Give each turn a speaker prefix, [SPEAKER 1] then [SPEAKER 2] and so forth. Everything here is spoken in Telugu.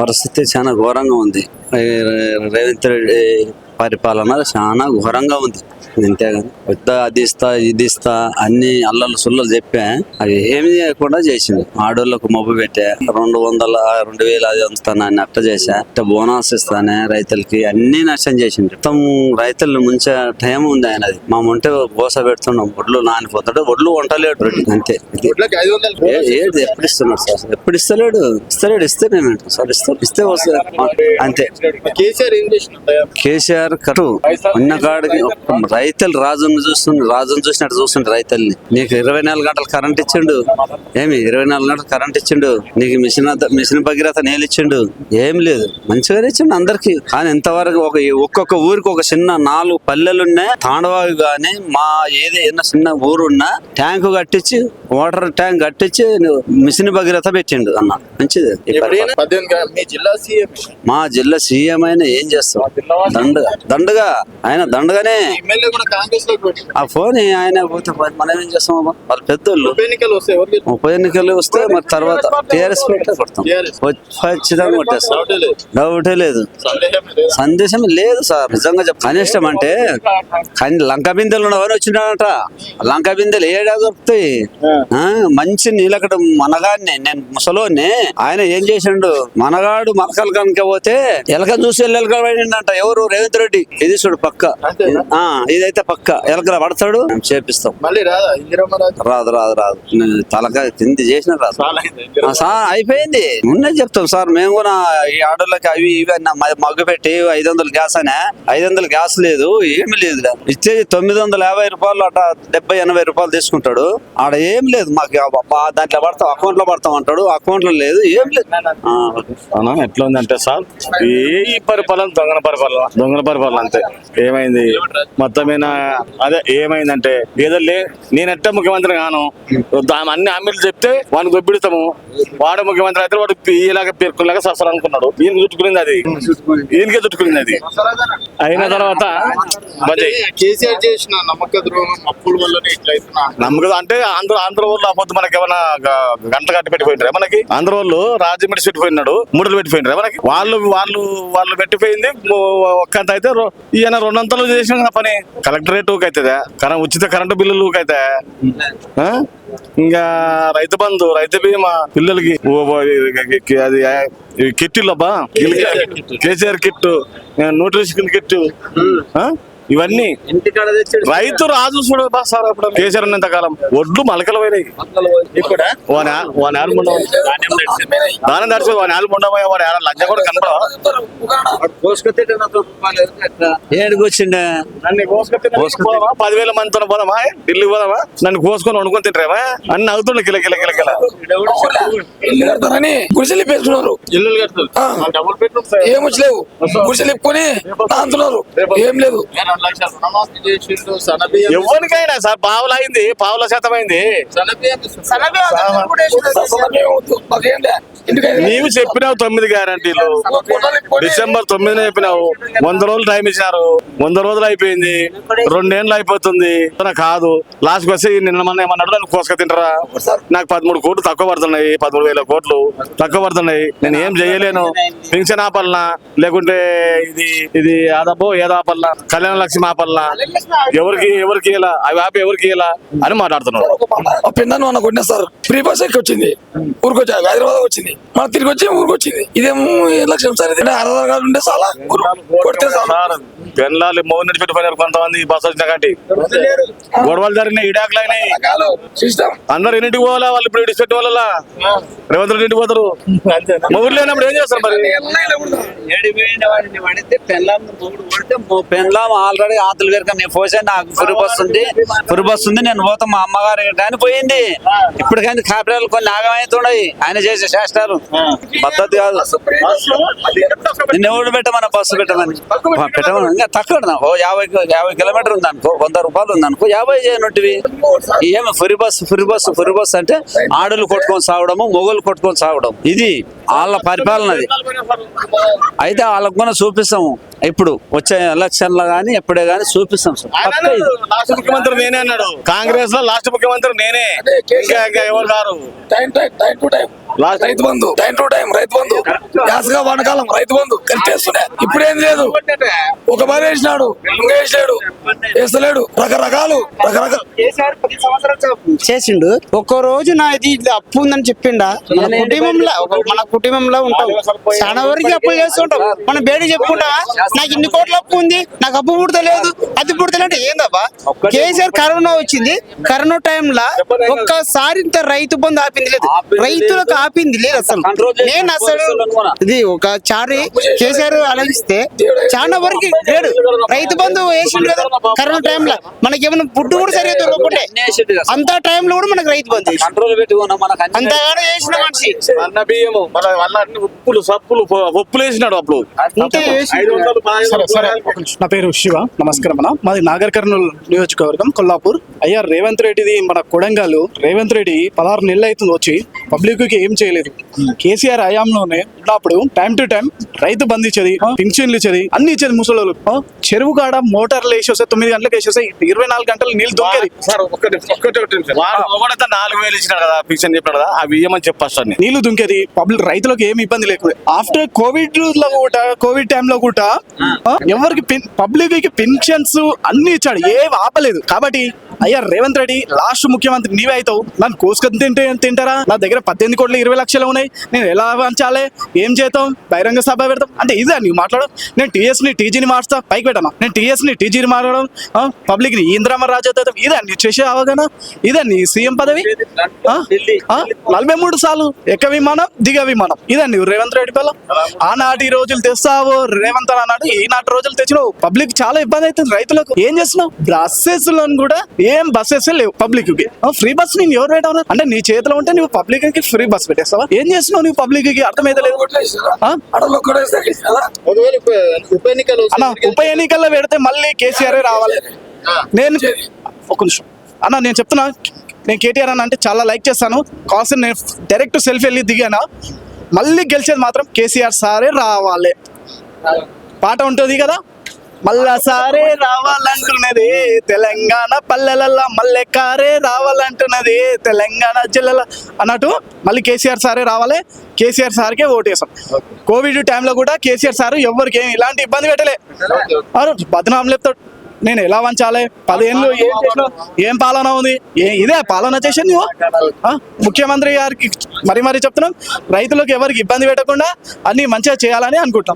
[SPEAKER 1] పరిస్థితి చాలా ఘోరంగా ఉంది. రేవంత్ రెడ్డి పరిపాలన చాలా ఘోరంగా ఉంది. అంతేగాని పెద్ద అది ఇస్తా ఇది ఇస్తా అన్ని అల్లలు సుల్లలు చెప్పా. అవి ఏమి చేయకుండా చేసింది ఆడోళ్ళకు మొబ్బు పెట్టా రెండు వందల రెండు వేల అది ఇస్తాను అని అట్ట చేశా. అట్ట బోనస్ ఇస్తానే రైతులకి అన్ని నష్టం చేసిండు. మొత్తం రైతులు ముంచే టైం ఉంది ఆయనది మా ఉంటే బోస పెడుతున్నాం. ఒడ్లు నానిపోతాడు ఒడ్లు వంటలేడు అంతే. ఏది? ఎప్పుడు ఇస్తున్నాడు సార్? ఎప్పుడు ఇస్తలేడు? ఇస్తలేడు ఇస్తే నేను వింటాను సార్ ఇస్తా ఇస్తే వస్తుంది. అంతే.
[SPEAKER 2] కేసీఆర్
[SPEAKER 1] కేసీఆర్ కటు ఉన్న కాడికి రైతులు రాజుని చూస్తుండ్రు రాజుని చూసినట్టు చూస్తుండ్రు రైతుల్ని. నీకు ఇరవై నాలుగు గంటలు కరెంట్ ఇచ్చిండు. ఏమి ఇరవై నాలుగు గంటలు కరెంట్ ఇచ్చిండు. నీకు మిషన్ మిషన్ భగీరథ నేలు ఇచ్చిండు. ఏం లేదు. మంచిగానే ఇచ్చిండు అందరికి. కానీ ఇంతవరకు ఒక ఒక్కొక్క ఊరికి ఒక చిన్న నాలుగు పల్లెలున్నా తాండవాగు గాని మా ఏది ఏదైనా చిన్న ఊరున్నా ట్యాంకు కట్టించి వాటర్ ట్యాంక్ కట్టించి మిషన్ భగీరథ పెట్టిండు అన్న. మంచిది.
[SPEAKER 2] మా జిల్లా సీఎం
[SPEAKER 1] అయినా ఏం చేస్తాం? దండగా. దండగా ఆయన దండగానే. ఆ ఫోన్ ఆయన పోతే మనం ఏం చేస్తాం? వాళ్ళు పెద్దోళ్ళు.
[SPEAKER 2] ఉప ఎన్నికలు వస్తే
[SPEAKER 1] మరి తర్వాత టీఆర్ఎస్ పెట్టే కొడతాం. ఖచ్చితంగా కొట్టేస్తాం.
[SPEAKER 2] డౌటే లేదు.
[SPEAKER 1] సందేశం లేదు సార్. నిజంగా చెప్ కనిష్టం అంటే కానీ లంక బిందెలు ఉన్నవని వచ్చినాడట లంక బిందెలు ఏడా దొరుకుతాయి? ఆ, మంచి నీలకడ మనగాడిని నేను ముసలోని ఆయన ఏం చేసిండు? మనగాడు మరకలు కనుక పోతే ఎలకను చూసి ఎల్లెలక పడిండంట ఎవరు? రేవంత్ రెడ్డి. ఇది చూడు పక్క. ఇదైతే పక్క. ఎలకల పడతాడు చేపిస్తాం.
[SPEAKER 2] మళ్ళీ రాదా?
[SPEAKER 1] రాదు రాదు తలకాయ తింది చేసిన రాదు. సార్ అయిపోయింది. ముందే చెప్తాం సార్ మేము కూడా ఈ ఆర్డర్లకి అవి ఇవి అన్న మగ్గు పెట్టి ఐదు వందలు గ్యాస్ అనే. ఐదు వందలు గ్యాస్ లేదు ఏమి లేదు ఇచ్చేది తొమ్మిది వందల యాభై రూపాయలు అట డెబ్బై ఎనభై రూపాయలు తీసుకుంటాడు. ఆడ ఏం లేదు మాకు. దాంట్లో పడతాం అకౌంట్లో పడతాం అంటాడు. అకౌంట్లో లేదు ఏం లేదు.
[SPEAKER 3] ఎట్లా ఉందంటే సార్ ఈ ఈ పరిపాలన. దొంగల పరిపాలన. దొంగల పరిపాలన అంతే ఏమైంది? మొత్తమైన? అదే ఏమైందంటే ఏదో లే నేనెట్ట ముఖ్యమంత్రి గాను దా- అన్ని హామీలు చెప్తే వాడిని దొబ్బిడతాము వాడు ముఖ్యమంత్రి అయితే వాడు ఇలాగా పేర్కొనలాగా సస్తారు అనుకున్నాడు ఈయన చుట్టుకునింది అది. ఈయనకే చుట్టుకునింది అది. అయిన తర్వాత
[SPEAKER 2] కేసీఆర్ చేసిన నమ్మక ద్రోహం అప్పుల వల్లనే ఇట్లా అవుతున్నా
[SPEAKER 3] నమ్మకం అంటే ఆంధ్ర ఆంధ్ర వాళ్ళు అబద్ధం మనకి ఏమైనా గ- గంటలు కట్టి పెట్టిపోయినారా మనకి? ఆంధ్ర వాళ్ళు పెట్టి పెట్టిపోయినాడు మూడలు పెట్టిపోయినారా మనకి? వాళ్ళు వాళ్ళు వాళ్ళు పెట్టిపోయింది ఒక్కంత అయితే రొ- ఈయన రెండంతలు చేసిన కదా పని. కలెక్టరేట్ అవుతుందా కరెంట్ ఉచిత కరెంటు బిల్లులు అయితే ఆ? ఇంకా రైతు బంధు రైతు బీమా పిల్లలకి అది ఇవి కిట్టిల్ అబ్బా కేసీఆర్ కిట్టు. Nutrition kit. ఆ? ఇవన్నీ రైతు రాజు చూడు బా సార్ అప్పుడు. కేసీఆర్ ఉన్నంత కాలం ఒడ్లు మలకలు పోయినాయి. వాని ఆలు ముండ దానం దర్శి వాని ఆలు ముండమయ్య వాని ఆడ లంచ కూడా కనపడ
[SPEAKER 1] ఏడుకు వచ్చిండే?
[SPEAKER 3] నన్ను కోసుకొచ్చి పోదామా? పదివేల మందితో పోదామా? ఢిల్లీ పోదామా? నన్ను కోసుకొని వండుకొని తింటారేమా? అన్ని అవుతుండే కిల కిల కిల కిల.
[SPEAKER 4] ఇల్లు కడతారని గుడిసెలు
[SPEAKER 2] ఇల్లు
[SPEAKER 4] ఇప్పుకొని అంటున్నారు ఏం లేదు.
[SPEAKER 2] రెండు లక్షల రుణమాఫీ చేసిండు సన్నబియ్యం
[SPEAKER 3] ఎవరికైనా సార్ పావులు అయింది పావుల శాతం అయింది నీవు చెప్పినావు తొమ్మిది గ్యారంటీలు డిసెంబర్ తొమ్మిదిన చెప్పినావు. వంద రోజులు టైం ఇచ్చినారు. వంద రోజులు అయిపోయింది. రెండేళ్ళు అయిపోతుంది. కాదు. లాస్ట్ వచ్చి నిన్న మొన్న ఏమన్నాడు? నన్ను కోసుక తింటారా? నాకు పదమూడు కోట్లు తక్కువ పడుతున్నాయి. పదమూడు వేల కోట్లు తక్కువ పడుతున్నాయి. నేను ఏం చేయలేను. పింఛన్ ఆపాలనా? లేకుంటే ఇది ఇది ఆదాపో ఏదాపల్లా కళ్యాణ లక్ష్మి ఆపాలనా ఎవరికి ఎవరికి ఇలా అవి ఆపి ఎవరికి ఇలా అని మాట్లాడుతున్నాడు
[SPEAKER 4] ఆ పిండాన్ని మొన్న కొట్టేస్తారు ఫ్రీ బస్ ఎక్కి వచ్చింది ఊరికి హైదరాబాద్ వచ్చింది. మన తిరిగి వచ్చి ఊరికి వచ్చింది ఇదేం లక్ష్యం సార్ కార్డు ఉంటే చాలా కొడితే చాలా
[SPEAKER 3] పెళ్ళాలి మోహన్ నడిచి పెట్టిపోయినారు కొంతమంది బస్ వచ్చిన కంటి. గొడవలు జరిగినాయి ఇడాకులు అయినాయి అందరు ఎన్నింటికి పోవాలా? వాళ్ళు ఇప్పుడు ఇడిచి పెట్టి వాళ్ళ రేవంత్ రెడ్డి ఇంటికి పోతారు? మా ఊర్లో లేనప్పుడు ఏం చేస్తారు మరి?
[SPEAKER 1] పెళ్ళాం ఆల్రెడీ ఆతులు వేరుక నేను పోసా నాకు ఫురి బస్ ఉంది. ఫురి బస్ ఉంది నేను పోతా మా అమ్మగారి కానీ పోయింది. ఇప్పటికైనా కాపిటాలు కొన్ని ఆగమవుతున్నాయి ఆయన చేసే శాస్త్రాలు పద్ధతి కాదు. నిన్ను బస్సు పెట్టమని? పెట్టమని తక్కువ ఓ యాభై యాభై కిలోమీటర్ ఉంది అనుకో వంద రూపాయలు ఉంది అనుకో యాభై చేయనట్టువి. ఏమి free bus free bus free bus అంటే ఆడలు కొట్టుకొని సాగడము మొగలు కొట్టుకొని సాగడం ఇది వాళ్ళ పరిపాలన అది. అయితే వాళ్ళకు మనం చూపిస్తాము. ఇప్పుడు వచ్చే ఎలక్షన్లో గానీ ఎప్పుడే గానీ చూపిస్తాం సార్. పక్కా ఇది.
[SPEAKER 3] లాస్ట్ ముఖ్యమంత్రి నేనే అన్నాడు. కాంగ్రెస్లో లాస్ట్ ముఖ్యమంత్రి నేనే. ఇంకా ఇంకా ఎవరు
[SPEAKER 4] time time time to time.
[SPEAKER 3] Last
[SPEAKER 4] Rythu Bandhu. Time to time Rythu Bandhu. యాసగా వానకాలం రైతు బంధు. కలిపి వేస్తుండే ఇప్పుడు ఏం లేదు. ఒక మరి వేసినాడు వేసాడు వేస్తలేడు రకరకాలు. రకరకాల.
[SPEAKER 5] చేసిండు. ఒక్క రోజు నా ఇది ఇది అప్పు ఉందని చెప్పిండా? మన కుటుంబంలో ఒక మన కుటుంబంలో ఉంటాం. చాలా వరకు అప్పులు చేస్తుంటాం. మనం బేడి చెప్పుకుంటా నాకు ఇన్ని కోట్ల అప్పు ఉంది నాకు అప్పు పుడతలేదు. అది పుడతలేదు ఏందబ్బా కేసీఆర్ కరోనా వచ్చింది. కరోనా టైంలో ఒక్కసారి ఇంత రైతు బంధు ఆపింది లేదు. రైతులకు ఆపింది లేదు అసలు. నేను అసలు ఇది ఒక చారి కేసీఆర్ అలగిస్తే చాలా వరకు లేడు. రైతు బంధు వేసిండు కదా కరోనా టైంలో. మనకి ఏమైనా ఫుడ్ కూడా సరిగా దొరకకుంటే అంత టైంలో కూడా మనకు రైతు బంధు అంతగానో చేసిన మనిషి.
[SPEAKER 3] అన్న బియ్యము. ఉప్పులు సప్పులు ఒప్పులు వేసినాడు అప్పుడు.
[SPEAKER 6] నా పేరు శివ. నమస్కారం అన్న. మాది నాగర్ కర్నూలు నియోజకవర్గం కొల్లాపూర్. అయ్యా రేవంత్ రెడ్డిది మన కొడంగల్. రేవంత్ రెడ్డి పదహారు నెలలు అవుతుంది వచ్చి పబ్లిక్కి ఏం చేయలేదు. కేసీఆర్ హయాంలోనే ఉన్నప్పుడు టైం టు టైం రైతు బంద్ ఇచ్చేది పింఛన్లు ఇచ్చేది అన్ని ఇచ్చేది ముసలోళ్ళు. ఆ, చెరువు కాడ మోటార్లు వేసేస్తే తొమ్మిది గంటలకు వేసేస్తే ఇరవై నాలుగు గంటలు నీళ్ళు
[SPEAKER 3] ఒకడైతే నాలుగు వేలు ఇచ్చినాడు కదా ఫిక్షన్ చెప్పినాడు కదా అవి ఇయ్యమని చెప్పు ఫస్ట్ అన్ని
[SPEAKER 6] నీళ్ళు దుంకేది పబ్లిక్ రైతులకు ఏమి ఇబ్బంది లేకుండా. ఆఫ్టర్ కోవిడ్లో కూడా కోవిడ్ టైంలో కూడా ఎవరికి పబ్లిక్కి పెన్షన్స్ అన్ని ఇచ్చాడు. ఏం ఆపలేదు. కాబట్టి అయ్యా రేవంత్ రెడ్డి లాస్ట్ ముఖ్యమంత్రి నీవే అవుతావు. నన్ను కోసుకొని తింటే తింటారా? నా దగ్గర పద్దెనిమిది కోట్ల ఇరవై లక్షలు ఉన్నాయి. నేను ఎలా పంచాలి? ఏం చేద్దాం? బహిరంగ సభ పెడతాం అంటే ఇదే నువ్వు మాట్లాడు. నేను టీఎస్ని టీజీని మార్చుతా. పైకి పెట్టాను? నేను టీఎస్ని టీజీని మారడం పబ్లిక్ని ఇంద్రమ రాజ్యత ఇదే నీ చేసే అవగాహన? ఇదే నీ సీఎం పదవి? నలభై మూడు సార్లు ఎక్క విమానం దిగ విమానం. ఇదే నువ్వు రేవంత్ రెడ్డి పిల్ల ఆనాటి రోజులు తెస్తావు రేవంత్ అన్నాడు. ఈనాటి రోజులు తెచ్చినావు. పబ్లిక్ చాలా ఇబ్బంది అవుతుంది రైతులకు. ఏం చేస్తున్నావు? బ్రాసెస్లో కూడా ఏం బస్సెస్ లేవు పబ్లిక్కి. ఫ్రీ బస్ నేను ఎవరు పెట్టావు అంటే నీ చేతిలో ఉంటే నువ్వు పబ్లిక్కి ఫ్రీ బస్ పెట్టేస్తావా? ఏం చేస్తున్నావు నువ్వు
[SPEAKER 4] పబ్లిక్కి?
[SPEAKER 2] అర్థమైతలేదు ఉప-
[SPEAKER 6] అన్న ఉప ఎన్నికల్లో పెడితే మళ్ళీ కేసీఆర్ రావాలి? నేను ఒక నిమిషం. అన్న నేను చెప్తున్నా. నేను కేటీఆర్ అన్న అంటే చాలా లైక్ చేస్తాను. కాల్స్ నేను డైరెక్ట్ సెల్ఫ్ వెళ్ళి దిగాను? మళ్ళీ గెలిచేది మాత్రం కేసీఆర్ సారే రావాలి. పాట ఉంటుంది కదా? మళ్ళా సారే రావాలంటున్నది తెలంగాణ పల్లెలల్లో మళ్ళీ కారే రావాలంటున్నది తెలంగాణ జిల్లాల అన్నట్టు మళ్ళీ కేసీఆర్ సారే రావాలి. కేసీఆర్ సార్కే ఓటేసాం. కోవిడ్ టైంలో కూడా కేసీఆర్ సార్ ఎవరికి ఏం ఇలాంటి ఇబ్బంది పెట్టలే. బదనాం లేపుతాడు నేను ఎలా వంచాలి? పదేళ్ళు ఏం చేసినా ఏం పాలన ఉంది? ఏ ఇదే పాలన చేసాను నువ్వు? ముఖ్యమంత్రి గారికి మరి మరీ చెప్తున్నాం. రైతులకు ఎవరికి ఇబ్బంది పెట్టకుండా అన్ని మంచిగా చేయాలని అనుకుంటాం